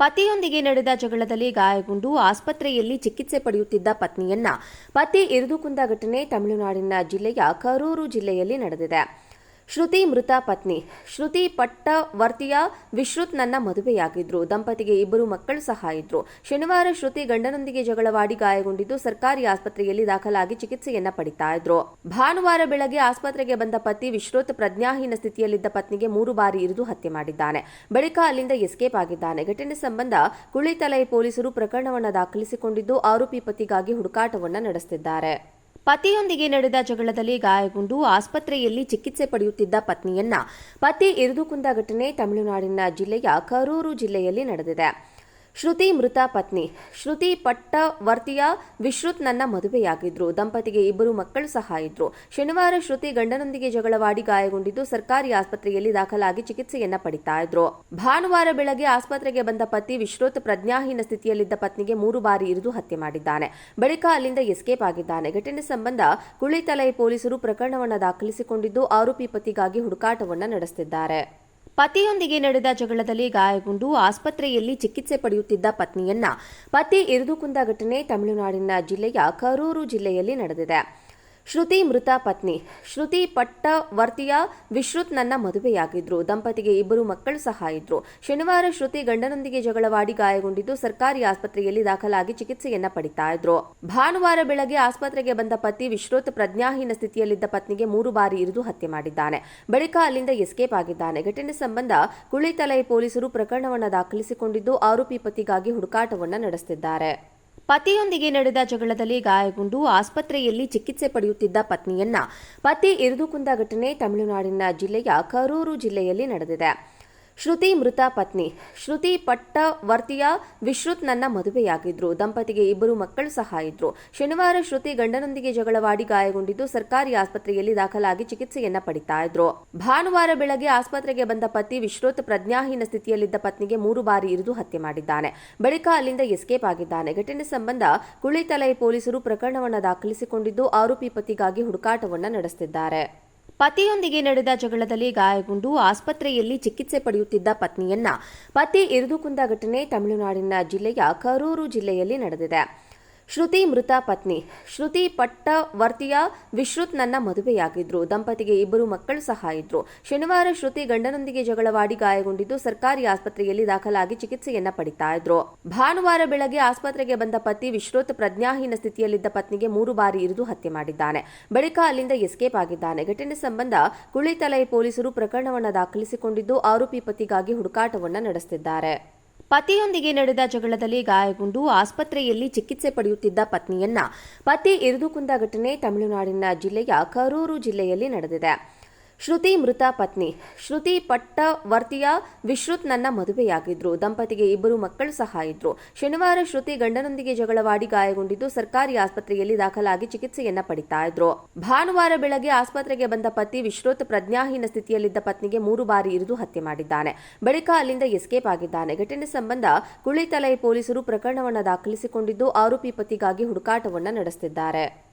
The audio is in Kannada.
ಪತಿಯೊಂದಿಗೆ ನಡೆದ ಜಗಳದಲ್ಲಿ ಗಾಯಗೊಂಡು ಆಸ್ಪತ್ರೆಯಲ್ಲಿ ಚಿಕಿತ್ಸೆ ಪಡೆಯುತ್ತಿದ್ದ ಪತ್ನಿಯನ್ನ ಪತಿ ಇರಿದುಕೊಂಡ ಘಟನೆ ತಮಿಳುನಾಡಿನ ಜಿಲ್ಲೆಯ ಕರೂರು ಜಿಲ್ಲೆಯಲ್ಲಿ ನಡೆದಿದೆ. ಶ್ರುತಿ ಮೃತ ಪತ್ನಿ. ಶ್ರುತಿ ಪಟ್ಟವರ್ತಿಯ ವಿಶ್ರುತ್ ನನ್ನ ಮದುವೆಯಾಗಿದ್ರು. ದಂಪತಿಗೆ ಇಬ್ಬರು ಮಕ್ಕಳು ಸಹ ಇದ್ರು. ಶನಿವಾರ ಶ್ರುತಿ ಗಂಡನೊಂದಿಗೆ ಜಗಳವಾಡಿ ಗಾಯಗೊಂಡಿದ್ದು ಸರ್ಕಾರಿ ಆಸ್ಪತ್ರೆಯಲ್ಲಿ ದಾಖಲಾಗಿ ಚಿಕಿತ್ಸೆಯನ್ನ ಪಡಿತಾ ಇದ್ರು. ಭಾನುವಾರ ಬೆಳಗ್ಗೆ ಆಸ್ಪತ್ರೆಗೆ ಬಂದ ಪತಿ ವಿಶ್ರುತ್ ಪ್ರಜ್ಞಾಹೀನ ಸ್ಥಿತಿಯಲ್ಲಿದ್ದ ಪತ್ನಿಗೆ ಮೂರು ಬಾರಿ ಇರಿದು ಹತ್ಯೆ ಮಾಡಿದ್ದಾನೆ. ಬಳಿಕ ಅಲ್ಲಿಂದ ಎಸ್ಕೇಪ್ ಆಗಿದ್ದಾನೆ. ಘಟನೆ ಸಂಬಂಧ ಕುಳಿತಲೈ ಪೊಲೀಸರು ಪ್ರಕರಣವನ್ನು ದಾಖಲಿಸಿಕೊಂಡಿದ್ದು ಆರೋಪಿ ಪತಿಗಾಗಿ ಹುಡುಕಾಟವನ್ನು ನಡೆಸುತ್ತಿದ್ದಾರೆ ಪತಿಯೊಂದಿಗೆ ನಡೆದ ಜಗಳದಲ್ಲಿ ಗಾಯಗೊಂಡು ಆಸ್ಪತ್ರೆಯಲ್ಲಿ ಚಿಕಿತ್ಸೆ ಪಡೆಯುತ್ತಿದ್ದ ಪತ್ನಿಯನ್ನ ಪತಿ ಇರಿದುಕೊಂಡ ಘಟನೆ ತಮಿಳುನಾಡಿನ ಜಿಲ್ಲೆಯ ಕರೂರು ಜಿಲ್ಲೆಯಲ್ಲಿ ನಡೆದಿದೆ. ಶ್ರುತಿ ಮೃತ ಪತ್ನಿ. ಶ್ರುತಿ ಪಟ್ಟವರ್ತಿಯ ವಿಶ್ರುತ್ ನನ್ನ ಮದುವೆಯಾಗಿದ್ರು. ದಂಪತಿಗೆ ಇಬ್ಬರು ಮಕ್ಕಳು ಸಹ ಇದ್ರು. ಶನಿವಾರ ಶ್ರುತಿ ಗಂಡನೊಂದಿಗೆ ಜಗಳವಾಡಿ ಗಾಯಗೊಂಡಿದ್ದು ಸರ್ಕಾರಿ ಆಸ್ಪತ್ರೆಯಲ್ಲಿ ದಾಖಲಾಗಿ ಚಿಕಿತ್ಸೆಯನ್ನ ಪಡಿತಾ ಇದ್ರು. ಭಾನುವಾರ ಬೆಳಗ್ಗೆ ಆಸ್ಪತ್ರೆಗೆ ಬಂದ ಪತಿ ವಿಶ್ರುತ್ ಪ್ರಜ್ಞಾಹೀನ ಸ್ಥಿತಿಯಲ್ಲಿದ್ದ ಪತ್ನಿಗೆ ಮೂರು ಬಾರಿ ಇರಿದು ಹತ್ಯೆ ಮಾಡಿದ್ದಾನೆ. ಬಳಿಕ ಅಲ್ಲಿಂದ ಎಸ್ಕೇಪ್ ಆಗಿದ್ದಾನೆ. ಘಟನೆ ಸಂಬಂಧ ಕುಳಿತಲೈ ಪೊಲೀಸರು ಪ್ರಕರಣವನ್ನು ದಾಖಲಿಸಿಕೊಂಡಿದ್ದು ಆರೋಪಿ ಪತಿಗಾಗಿ ಹುಡುಕಾಟವನ್ನು ನಡೆಸುತ್ತಿದ್ದಾರೆ ಪತಿಯೊಂದಿಗೆ ನಡೆದ ಜಗಳದಲ್ಲಿ ಗಾಯಗೊಂಡು ಆಸ್ಪತ್ರೆಯಲ್ಲಿ ಚಿಕಿತ್ಸೆ ಪಡೆಯುತ್ತಿದ್ದ ಪತ್ನಿಯನ್ನ ಪತಿ ಇರಿದುಕೊಂಡ ಘಟನೆ ತಮಿಳುನಾಡಿನ ಜಿಲ್ಲೆಯ ಕರೂರು ಜಿಲ್ಲೆಯಲ್ಲಿ ನಡೆದಿದೆ. ಶ್ರುತಿ ಮೃತ ಪತ್ನಿ. ಶ್ರುತಿ ಪಟ್ಟವರ್ತಿಯ ವಿಶ್ರುತ್ ನನ್ನ ಮದುವೆಯಾಗಿದ್ರು. ದಂಪತಿಗೆ ಇಬ್ಬರು ಮಕ್ಕಳು ಸಹ ಇದ್ರು. ಶನಿವಾರ ಶ್ರುತಿ ಗಂಡನೊಂದಿಗೆ ಜಗಳವಾಡಿ ಗಾಯಗೊಂಡಿದ್ದು ಸರ್ಕಾರಿ ಆಸ್ಪತ್ರೆಯಲ್ಲಿ ದಾಖಲಾಗಿ ಚಿಕಿತ್ಸೆಯನ್ನ ಪಡಿತಾ ಇದ್ರು. ಭಾನುವಾರ ಬೆಳಗ್ಗೆ ಆಸ್ಪತ್ರೆಗೆ ಬಂದ ಪತಿ ವಿಶ್ರುತ್ ಪ್ರಜ್ಞಾಹೀನ ಸ್ಥಿತಿಯಲ್ಲಿದ್ದ ಪತ್ನಿಗೆ ಮೂರು ಬಾರಿ ಇರಿದು ಹತ್ಯೆ ಮಾಡಿದ್ದಾನೆ. ಬಳಿಕ ಅಲ್ಲಿಂದ ಎಸ್ಕೇಪ್ ಆಗಿದ್ದಾನೆ. ಘಟನೆ ಸಂಬಂಧ ಕುಳಿತಲೈ ಪೊಲೀಸರು ಪ್ರಕರಣವನ್ನು ದಾಖಲಿಸಿಕೊಂಡಿದ್ದು ಆರೋಪಿ ಪತಿಗಾಗಿ ಹುಡುಕಾಟವನ್ನ ನಡೆಸುತ್ತಿದ್ದಾರೆ ಪತಿಯೊಂದಿಗೆ ನಡೆದ ಜಗಳದಲ್ಲಿ ಗಾಯಗೊಂಡು ಆಸ್ಪತ್ರೆಯಲ್ಲಿ ಚಿಕಿತ್ಸೆ ಪಡೆಯುತ್ತಿದ್ದ ಪತ್ನಿಯನ್ನ ಪತಿ ಇರಿದುಕೊಂಡ ಘಟನೆ ತಮಿಳುನಾಡಿನ ಜಿಲ್ಲೆಯ ಕರೂರು ಜಿಲ್ಲೆಯಲ್ಲಿ ನಡೆದಿದೆ. ಶ್ರುತಿ ಮೃತ ಪತ್ನಿ. ಶ್ರುತಿ ಪಟ್ಟವರ್ತಿಯ ವಿಶ್ರುತ್ ನನ್ನ ಮದುವೆಯಾಗಿದ್ರು. ದಂಪತಿಗೆ ಇಬ್ಬರು ಮಕ್ಕಳು ಸಹ ಇದ್ರು. ಶನಿವಾರ ಶ್ರುತಿ ಗಂಡನೊಂದಿಗೆ ಜಗಳವಾಡಿ ಗಾಯಗೊಂಡಿದ್ದು ಸರ್ಕಾರಿ ಆಸ್ಪತ್ರೆಯಲ್ಲಿ ದಾಖಲಾಗಿ ಚಿಕಿತ್ಸೆಯನ್ನ ಪಡಿತಾ ಇದ್ರು. ಭಾನುವಾರ ಬೆಳಗ್ಗೆ ಆಸ್ಪತ್ರೆಗೆ ಬಂದ ಪತಿ ವಿಶ್ರುತ್ ಪ್ರಜ್ಞಾಹೀನ ಸ್ಥಿತಿಯಲ್ಲಿದ್ದ ಪತ್ನಿಗೆ ಮೂರು ಬಾರಿ ಇರಿದು ಹತ್ಯೆ ಮಾಡಿದ್ದಾನೆ. ಬಳಿಕ ಅಲ್ಲಿಂದ ಎಸ್ಕೇಪ್ ಆಗಿದ್ದಾನೆ. ಘಟನೆ ಸಂಬಂಧ ಕುಳಿತಲೈ ಪೊಲೀಸರು ಪ್ರಕರಣವನ್ನು ದಾಖಲಿಸಿಕೊಂಡಿದ್ದು ಆರೋಪಿ ಪತಿಗಾಗಿ ಹುಡುಕಾಟವನ್ನ ನಡೆಸುತ್ತಿದ್ದಾರೆ ಪತಿಯೊಂದಿಗೆ ನಡೆದ ಜಗಳದಲ್ಲಿ ಗಾಯಗೊಂಡು ಆಸ್ಪತ್ರೆಯಲ್ಲಿ ಚಿಕಿತ್ಸೆ ಪಡೆಯುತ್ತಿದ್ದ ಪತ್ನಿಯನ್ನ ಪತಿ ಇರಿದುಕೊಂಡ ಘಟನೆ ತಮಿಳುನಾಡಿನ ಜಿಲ್ಲೆಯ ಕರೂರು ಜಿಲ್ಲೆಯಲ್ಲಿ ನಡೆದಿದೆ. ಶ್ರುತಿ ಮೃತ ಪತ್ನಿ. ಶ್ರುತಿ ಪಟ್ಟವರ್ತಿಯ ವಿಶ್ರುತ್ ನನ್ನ ಮದುವೆಯಾಗಿದ್ರು. ದಂಪತಿಗೆ ಇಬ್ಬರು ಮಕ್ಕಳು ಸಹ ಇದ್ರು. ಶನಿವಾರ ಶ್ರುತಿ ಗಂಡನೊಂದಿಗೆ ಜಗಳವಾಡಿ ಗಾಯಗೊಂಡಿದ್ದು ಸರ್ಕಾರಿ ಆಸ್ಪತ್ರೆಯಲ್ಲಿ ದಾಖಲಾಗಿ ಚಿಕಿತ್ಸೆಯನ್ನ ಪಡಿತಾ ಇದ್ರು. ಭಾನುವಾರ ಬೆಳಗ್ಗೆ ಆಸ್ಪತ್ರೆಗೆ ಬಂದ ಪತಿ ವಿಶ್ರುತ್ ಪ್ರಜ್ಞಾಹೀನ ಸ್ಥಿತಿಯಲ್ಲಿದ್ದ ಪತ್ನಿಗೆ ಮೂರು ಬಾರಿ ಇರಿದು ಹತ್ಯೆ ಮಾಡಿದ್ದಾನೆ. ಬಳಿಕ ಅಲ್ಲಿಂದ ಎಸ್ಕೇಪ್ ಆಗಿದ್ದಾನೆ. ಘಟನೆ ಸಂಬಂಧ ಕುಳಿತಲೈ ಪೊಲೀಸರು ಪ್ರಕರಣವನ್ನು ದಾಖಲಿಸಿಕೊಂಡಿದ್ದು ಆರೋಪಿ ಪತಿಗಾಗಿ ಹುಡುಕಾಟವನ್ನು ನಡೆಸುತ್ತಿದ್ದಾರೆ ಪತಿಯೊಂದಿಗೆ ನಡೆದ ಜಗಳದಲ್ಲಿ ಗಾಯಗೊಂಡು ಆಸ್ಪತ್ರೆಯಲ್ಲಿ ಚಿಕಿತ್ಸೆ ಪಡೆಯುತ್ತಿದ್ದ ಪತ್ನಿಯನ್ನ ಪತಿ ಇರಿದುಕೊಂಡ ಘಟನೆ ತಮಿಳುನಾಡಿನ ಜಿಲ್ಲೆಯ ಕರೂರು ಜಿಲ್ಲೆಯಲ್ಲಿ ನಡೆದಿದೆ. ಶ್ರುತಿ ಮೃತ ಪತ್ನಿ. ಶ್ರುತಿ ಪಟ್ಟವರ್ತಿಯ ವಿಶ್ರುತ್ ನನ್ನ ಮದುವೆಯಾಗಿದ್ರು. ದಂಪತಿಗೆ ಇಬ್ಬರು ಮಕ್ಕಳು ಸಹ ಇದ್ರು. ಶನಿವಾರ ಶ್ರುತಿ ಗಂಡನೊಂದಿಗೆ ಜಗಳವಾಡಿ ಗಾಯಗೊಂಡಿದ್ದು ಸರ್ಕಾರಿ ಆಸ್ಪತ್ರೆಯಲ್ಲಿ ದಾಖಲಾಗಿ ಚಿಕಿತ್ಸೆಯನ್ನ ಪಡಿತಾ ಇದ್ರು. ಭಾನುವಾರ ಬೆಳಗ್ಗೆ ಆಸ್ಪತ್ರೆಗೆ ಬಂದ ಪತಿ ವಿಶ್ರುತ್ ಪ್ರಜ್ಞಾಹೀನ ಸ್ಥಿತಿಯಲ್ಲಿದ್ದ ಪತ್ನಿಗೆ ಮೂರು ಬಾರಿ ಇರಿದು ಹತ್ಯೆ ಮಾಡಿದ್ದಾನೆ. ಬಳಿಕ ಅಲ್ಲಿಂದ ಎಸ್ಕೇಪ್ ಆಗಿದ್ದಾನೆ. ಘಟನೆ ಸಂಬಂಧ ಕುಳಿತಲೈ ಪೊಲೀಸರು ಪ್ರಕರಣವನ್ನು ದಾಖಲಿಸಿಕೊಂಡಿದ್ದು ಆರೋಪಿ ಪತಿಗಾಗಿ ಹುಡುಕಾಟವನ್ನು ನಡೆಸುತ್ತಿದ್ದಾರೆ